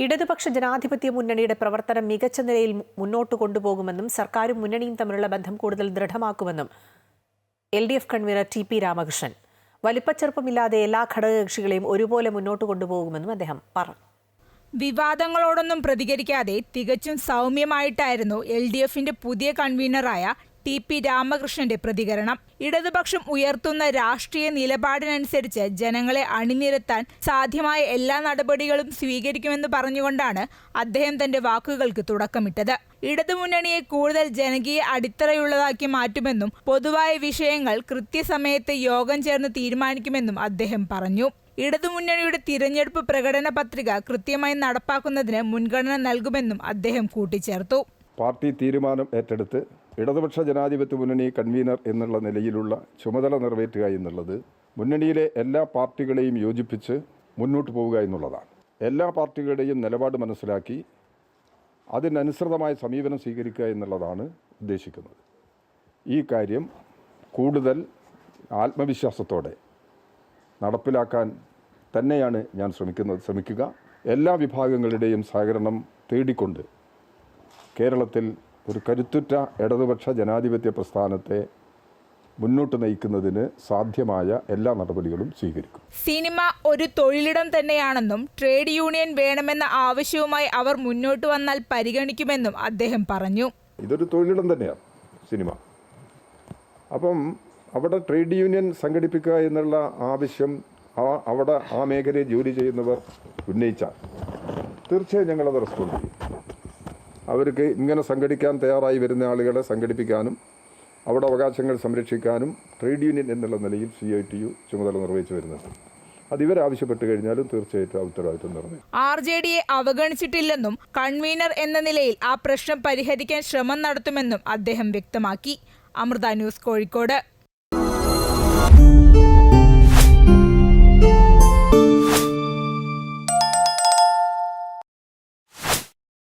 ഇടതുപക്ഷ ജനാധിപത്യ മുന്നണിയുടെ പ്രവർത്തനം മികച്ച നിലയിൽ മുന്നോട്ട് കൊണ്ടുപോകുമെന്നും സർക്കാരും മുന്നണിയും തമ്മിലുള്ള ബന്ധം കൂടുതൽ ദൃഢമാക്കുമെന്നും L D F convener T P Ramakrishnan. വലിപ്പച്ചെറുപ്പമില്ലാതെ എല്ലാ ഘടകകക്ഷികളെയും ഒരുപോലെ മുന്നോട്ട് കൊണ്ടുപോകുമെന്നും അദ്ദേഹം പറഞ്ഞു വിവാദങ്ങളോടൊന്നും പ്രതികരിക്കാതെ തികച്ചും സൗമ്യമായിട്ടായിരുന്നു എൽ ഡി എഫിന്റെ പുതിയ കൺവീനറായ ടി പി രാമകൃഷ്ണന്റെ പ്രതികരണം. ഇടതുപക്ഷം ഉയർത്തുന്ന രാഷ്ട്രീയ നിലപാടിനനുസരിച്ച് ജനങ്ങളെ അണിനിരത്താൻ സാധ്യമായ എല്ലാ നടപടികളും സ്വീകരിക്കുമെന്ന് പറഞ്ഞുകൊണ്ടാണ് അദ്ദേഹം തന്റെ വാക്കുകൾക്ക് തുടക്കമിട്ടത്. ഇടതുമുന്നണിയെ കൂടുതൽ ജനകീയ അടിത്തറയുള്ളതാക്കി മാറ്റുമെന്നും പൊതുവായ വിഷയങ്ങൾ കൃത്യസമയത്ത് യോഗം ചേർന്ന് തീരുമാനിക്കുമെന്നും അദ്ദേഹം പറഞ്ഞു. ഇടതുമുന്നണിയുടെ തിരഞ്ഞെടുപ്പ് പ്രകടന പത്രിക കൃത്യമായി നടപ്പാക്കുന്നതിന് മുൻഗണന നൽകുമെന്നും അദ്ദേഹം കൂട്ടിച്ചേർത്തു. പാർട്ടി തീരുമാനം ഏറ്റെടുത്ത് ഇടതുപക്ഷ ജനാധിപത്യ മുന്നണി കൺവീനർ എന്നുള്ള നിലയിലുള്ള ചുമതല നിറവേറ്റുക എന്നുള്ളത് മുന്നണിയിലെ എല്ലാ പാർട്ടികളെയും യോജിപ്പിച്ച് മുന്നോട്ട് പോവുക എന്നുള്ളതാണ്. എല്ലാ പാർട്ടികളുടെയും നിലപാട് മനസ്സിലാക്കി അതിനനുസൃതമായ സമീപനം സ്വീകരിക്കുക എന്നുള്ളതാണ് ഉദ്ദേശിക്കുന്നത്. ഈ കാര്യം കൂടുതൽ ആത്മവിശ്വാസത്തോടെ നടപ്പിലാക്കാൻ തന്നെയാണ് ഞാൻ ശ്രമിക്കുന്നത് ശ്രമിക്കുക. എല്ലാ വിഭാഗങ്ങളുടെയും സഹകരണം തേടിക്കൊണ്ട് കേരളത്തിൽ ഒരു കരുത്തുറ്റ ഇടതുപക്ഷ ജനാധിപത്യ പ്രസ്ഥാനത്തെ മുന്നോട്ട് നയിക്കുന്നതിന് സാധ്യമായ എല്ലാ നടപടികളും സ്വീകരിക്കും. സിനിമ ഒരു തൊഴിലിടം തന്നെയാണെന്നും ട്രേഡ് യൂണിയൻ വേണമെന്ന ആവശ്യവുമായി അവർ മുന്നോട്ട് വന്നാൽ പരിഗണിക്കുമെന്നും അദ്ദേഹം പറഞ്ഞു. ഇതൊരു തൊഴിലിടം തന്നെയാണ് സിനിമ. അപ്പം അവിടെ ട്രേഡ് യൂണിയൻ സംഘടിപ്പിക്കുക എന്നുള്ള ആവശ്യം ആ അവിടെ ആ മേഖലയിൽ ജോലി ചെയ്യുന്നവർ ഉന്നയിച്ചാൽ തീർച്ചയായും ഞങ്ങളത് റെസ്പോണ്ട് ചെയ്യും. അവർക്ക് ഇങ്ങനെ സംഘടിക്കാൻ തയ്യാറായി വരുന്ന ആളുകളെ സംഘടിപ്പിക്കാനും അവിടെ അവകാശങ്ങൾ സംരക്ഷിക്കാനും ട്രേഡ് യൂണിയൻ എന്നുള്ള നിലയിൽ സി ഐ ടി യു ചുമതല നിർവഹിച്ചു വരുന്നുണ്ട്. അത് ഇവരാവശ്യപ്പെട്ട് കഴിഞ്ഞാലും തീർച്ചയായിട്ടും ഉത്തരവാദിത്വം നിറഞ്ഞു ആർ ജെ ഡിയെ അവഗണിച്ചിട്ടില്ലെന്നും കൺവീനർ എന്ന നിലയിൽ ആ പ്രശ്നം പരിഹരിക്കാൻ ശ്രമം നടത്തുമെന്നും അദ്ദേഹം വ്യക്തമാക്കി. അമൃത ന്യൂസ് കോഴിക്കോട്.